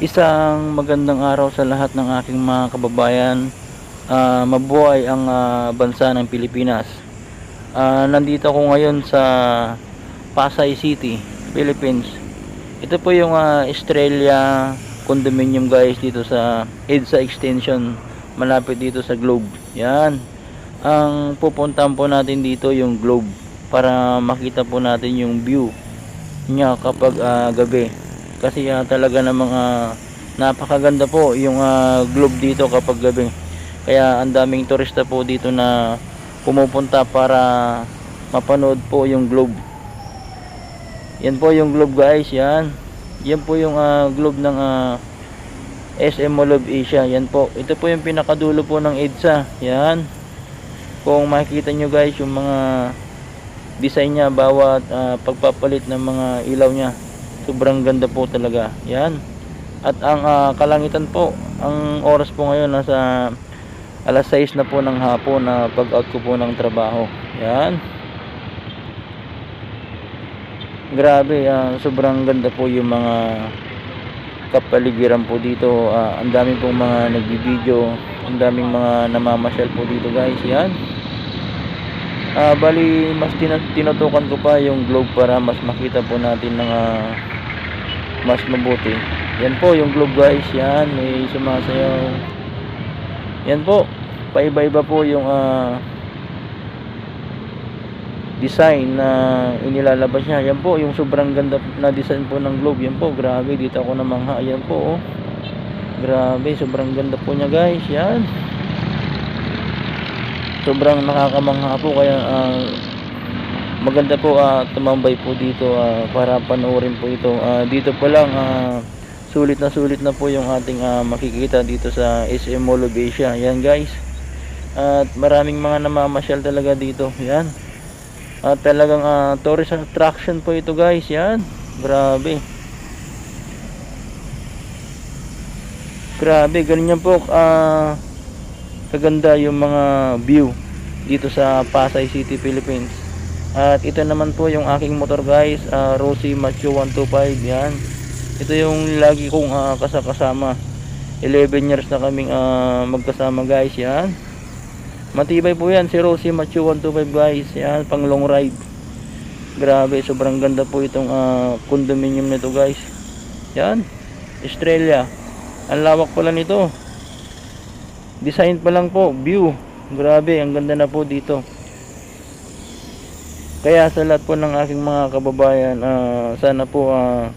Isang magandang araw sa lahat ng aking mga kababayan. Ah, mabuhay ang ah, bansa ng Pilipinas. Ah, nandito ako ngayon sa Pasay City, Philippines. Ito po yung ah, Estrella condominium guys dito sa EDSA Extension malapit dito sa Globe. Yan. Ang pupuntahan po natin dito yung Globe para makita po natin yung view niya kapag ah, gabi kasi ah, talaga namang ah, napakaganda po yung ah, globe dito kapag gabi. Kaya ang daming turista po dito na pumupunta para mapanood po yung globe. Yan po yung globe guys yan. Yan po yung ah, globe ng ah, SM Mall of Asia. Yan po. Ito po yung pinakadulo po ng EDSA. Yan. Kung makikita nyo guys yung mga design niya bawat ah, pagpapalit ng mga ilaw niya sobrang ganda po talaga. Yan. At ang ah, kalangitan po ang oras po ngayon nasa alas 6 na po ng hapon na pag out ko po ng trabaho. Yan. Grabe ah, sobrang ganda po yung mga kapaligiran po dito. Ah, ang dami pong mga nagbibideo ang daming mga namamasyal po dito guys. Yan. Ah, bali mas tinutukan ko pa yung globe para mas makita po natin ng ah, mas mabuti. Yan po yung globe guys, yan may sumasayaw. Yan po, paiba-iba po yung ah, design na inilalabas niya. Yan po yung sobrang ganda na design po ng globe. Yan po, grabe dito ako namangha. Yan po, oh. Grabe, sobrang ganda po niya guys. Yan sobrang nakakamangha po kaya ah, maganda po ah, tumambay po dito ah, para panoorin po ito. Ah, dito pa lang ah, sulit na sulit na po yung ating ah, makikita dito sa SM Mall of Asia. Yan guys. At maraming mga namamasyal talaga dito. Yan. At talagang ah, tourist attraction po ito guys. Yan. Grabe. Grabe. Ganyan po ah kaganda yung mga view dito sa Pasay City, Philippines. At ito naman po yung aking motor guys, ah, Rossi Macho 125 yan. Ito yung lagi kong ah, kasakasama. 11 years na kaming ah, magkasama guys yan. Matibay po yan si Rossi Macho 125 guys. Yan, pang long ride. Grabe, sobrang ganda po itong ah, condominium nito guys. Yan, Estrella. Ang lawak pala nito design pa lang po view grabe ang ganda na po dito kaya sa lahat po ng aking mga kababayan ah, sana po ah,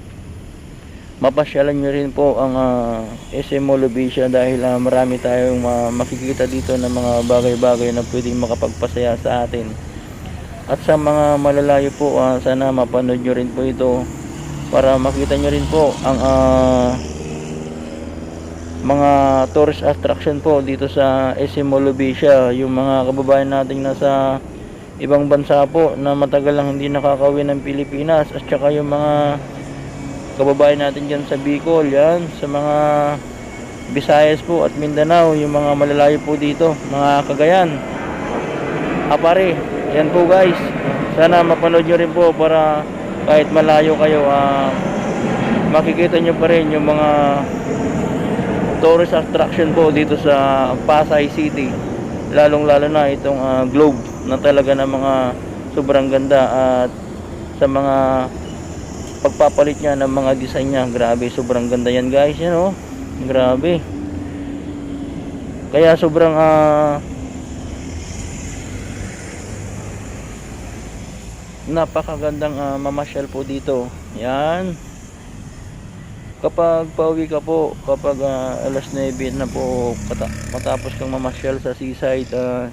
mapasyalan nyo rin po ang ah, SM Asia dahil ah, marami tayong ah, makikita dito ng mga bagay-bagay na pwedeng makapagpasaya sa atin. At sa mga malalayo po ah, sana mapanood nyo rin po ito para makita nyo rin po ang ah, mga tourist attraction po dito sa SM Molubisha yung mga kababayan nating nasa ibang bansa po na matagal lang hindi nakakawin ng Pilipinas at saka yung mga kababayan natin dyan sa Bicol yan sa mga Visayas po at Mindanao yung mga malalayo po dito mga Cagayan Apare yan po guys. Sana mapanood nyo rin po para kahit malayo kayo ah, makikita nyo pa rin yung mga tourist attraction po dito sa Pasay City. Lalong lalo na itong ah, globe na talaga ng mga sobrang ganda at sa mga pagpapalit niya ng mga design niya. Grabe sobrang ganda yan guys. Yan oh. Grabe. Kaya sobrang ah, napakagandang ah, mamasyal po dito. Yan. Kapag pauwi ka po kapag ah, alas 9 na po matapos kang mamasyal sa seaside ah,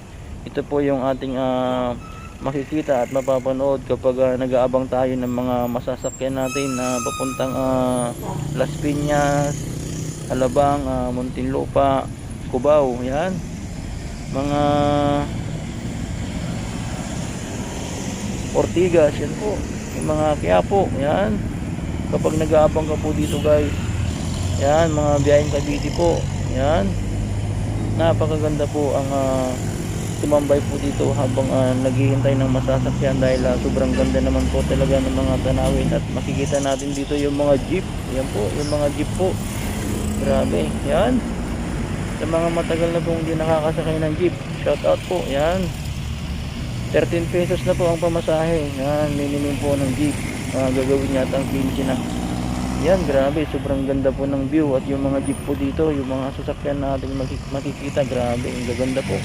ito po yung ating ah, makikita at mapapanood kapag ah, nag-aabang tayo ng mga masasakyan natin na papuntang ah, Las Piñas Alabang, ah, Muntinlupa Cubao, yan. Mga Ortigas, yan po. Yung mga Quiapo, yan. Kapag nag-aabang ka po dito guys yan mga biyaheng Cavite po yan. Napakaganda po ang ah, tumambay po dito habang ah, naghihintay ng masasakyan dahil ah, sobrang ganda naman po talaga ng mga tanawin at makikita natin dito yung mga jeep yan po yung mga jeep po Grabe. Yan. Sa mga matagal na pong hindi nakakasakay ng jeep. Shout out po. Yan. 13 pesos na po ang pamasahe. Yan. Minimum po ng jeep. Ah, gagawin yata ang 15 na. Yan. Grabe. Sobrang ganda po ng view. At yung mga jeep po dito. Yung mga sasakyan natin makik- makikita. Grabe. Ang gaganda po.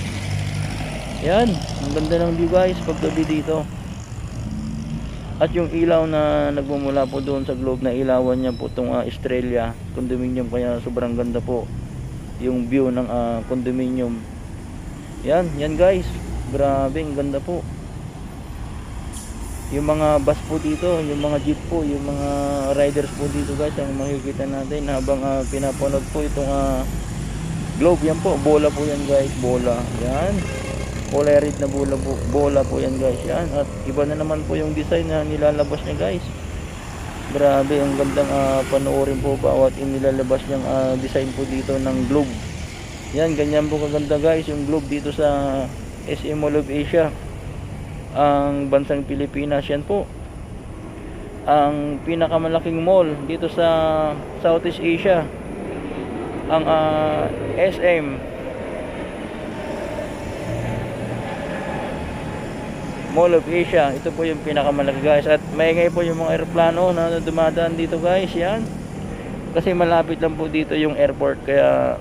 Yan. Ang ganda ng view guys. Paggabi dito. At yung ilaw na nagmumula po doon sa globe na ilawan niya po itong Estrella condominium kaya sobrang ganda po yung view ng ah, condominium. Yan, yan guys. Grabe, ang ganda po. Yung mga bus po dito, yung mga jeep po, yung mga riders po dito guys ang makikita natin habang ah, pinapanood po itong ah, globe. Yan po, bola po yan guys, bola. Yan kulay red na bola bola po yan guys. Yan. At iba na naman po yung design na nilalabas niya guys. Grabe ang gandang uh, panoorin po bawat inilalabas niyang ah, design po dito ng globe. Yan ganyan po kaganda guys yung globe dito sa SM Mall of Asia. Ang bansang Pilipinas yan po. Ang pinakamalaking mall dito sa Southeast Asia. Ang ah, SM Mall of Asia. Ito po yung pinakamalaki guys. At maingay po yung mga aeroplano na dumadaan dito guys. Yan. Kasi malapit lang po dito yung airport. Kaya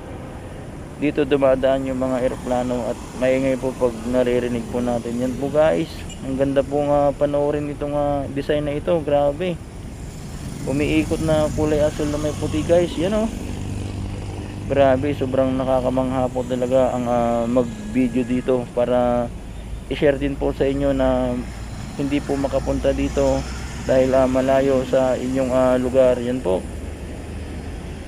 dito dumadaan yung mga aeroplano. At maingay po pag naririnig po natin. Yan po guys. Ang ganda po nga panoorin itong ah, design na ito. Grabe. Umiikot na kulay asul na may puti guys. Yan oh. Grabe. Sobrang nakakamangha po talaga ang ah, mag-video dito. Para i-share din po sa inyo na hindi po makapunta dito dahil ah, malayo sa inyong ah, lugar. Yan po.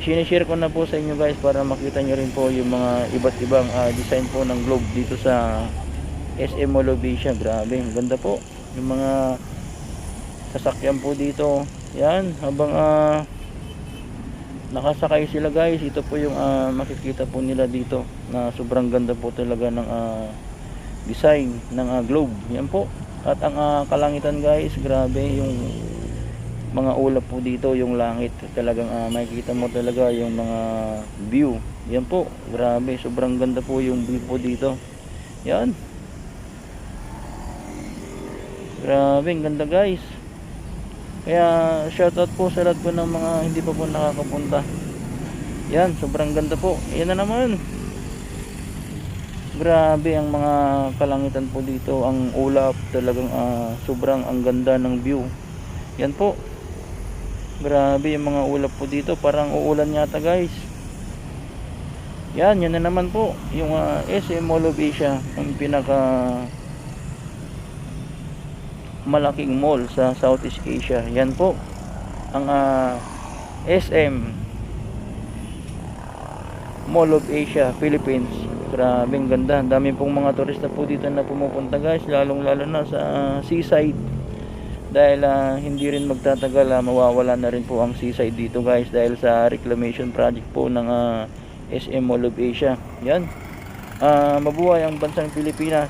Sinishare ko na po sa inyo guys para makita nyo rin po yung mga iba't ibang ah, design po ng globe dito sa SM Asia grabe ganda po. Yung mga sasakyan po dito. Yan habang ah, nakasakay sila guys ito po yung ah, makikita po nila dito na sobrang ganda po talaga ng ah, design ng ah, globe. Yan po. At ang ah, kalangitan guys grabe yung mga ulap po dito yung langit. Talagang ah, makikita mo talaga yung mga view. Yan po. Grabe sobrang ganda po yung view po dito. Yan. Grabe ang ganda guys. Kaya shoutout po sa lahat po ng mga hindi pa po nakakapunta. Yan sobrang ganda po. Yan na naman grabe ang mga kalangitan po dito. Ang ulap talagang ah, sobrang ang ganda ng view. Yan po. Grabe yung mga ulap po dito. Parang uulan yata guys. Yan yan na naman po. Yung ah, SM Mall of Asia ang pinaka malaking mall sa Southeast Asia. Yan po. Ang ah, SM Mall of Asia, Philippines. Ganda. Ang dami pong mga turista po dito na pumupunta guys, lalong lalo na sa seaside. Dahil ah, hindi rin magtatagal, ah, mawawala na rin po ang seaside dito guys dahil sa reclamation project po ng ah, SM Mall of Asia. Yan. Ah, mabuhay ang bansang Pilipinas.